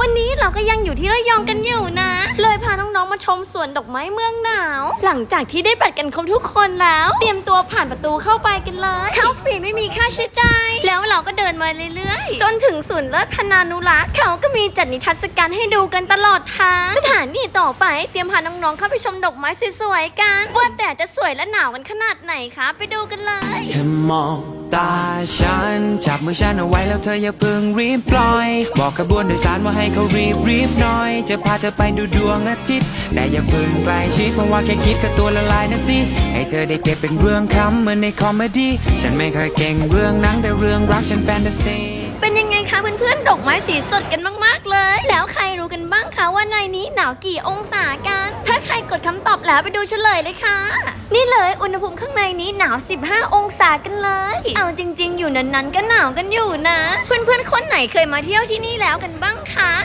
วันนี้เราก็ยังอยู่ที่ระยองกันอยู่นะ เลยพาน้องๆมาชมสวนดอกไม้เมืองหนาว หลังจากที่ได้บัตรกันครบทุกคนแล้ว เตรียมตัวผ่านประตูเข้าไปกันเลยเข้าฟรีไม่มีค่าใช้จ่ายแล้วเราก็เดินมาเรื่อยๆ จนถึงศูนย์เลิศพนานุรักษ์เขาก็มีจัดนิทรรศการให้ดูกันตลอดทางสถานีต่อไปเตรียมพาน้องๆเข้าไปชมดอกไม้สวยๆกันว่าแต่จะสวยและหนาวกันขนาดไหนคะ ไปดูกันเลยแค่มอง ตาฉัน จับมือฉันเอาไว้แล้วเธออย่าเพิ่งรีบปล่อย บอกขบวนโดยสารว่าให้เขารีบรีบหน่อย จะพาเธอไปดูดวงอาทิตย์ แต่อย่าเพิ่งไปชิดเพราะว่าแค่คิดก็ตัวละลายนะสิ ให้เธอได้เก็บเป็นเรื่องคำเหมือนในคอมเมดี้ ฉันไม่เคยเก่งเรื่องหนังแต่เรื่องรักฉันแฟนตาซีเป็นยังไงคะเพื่อนๆ ดอกไม้สีสดกันมากๆเลย แล้วใครรู้กันบ้างคะว่าในนี้หนาวกี่องศากัน ถ้าใครกดคำตอบแล้วไปดูเฉลยเลยค่ะ นี่เลยอุณหภูมิข้างในนี้หนาว 15 องศากันเลย เอา นั้นๆ ก็หนาวกันอยู่นะ เพื่อนๆ คนไหนเคยมาเที่ยวที่นี่แล้วกันบ้างคะ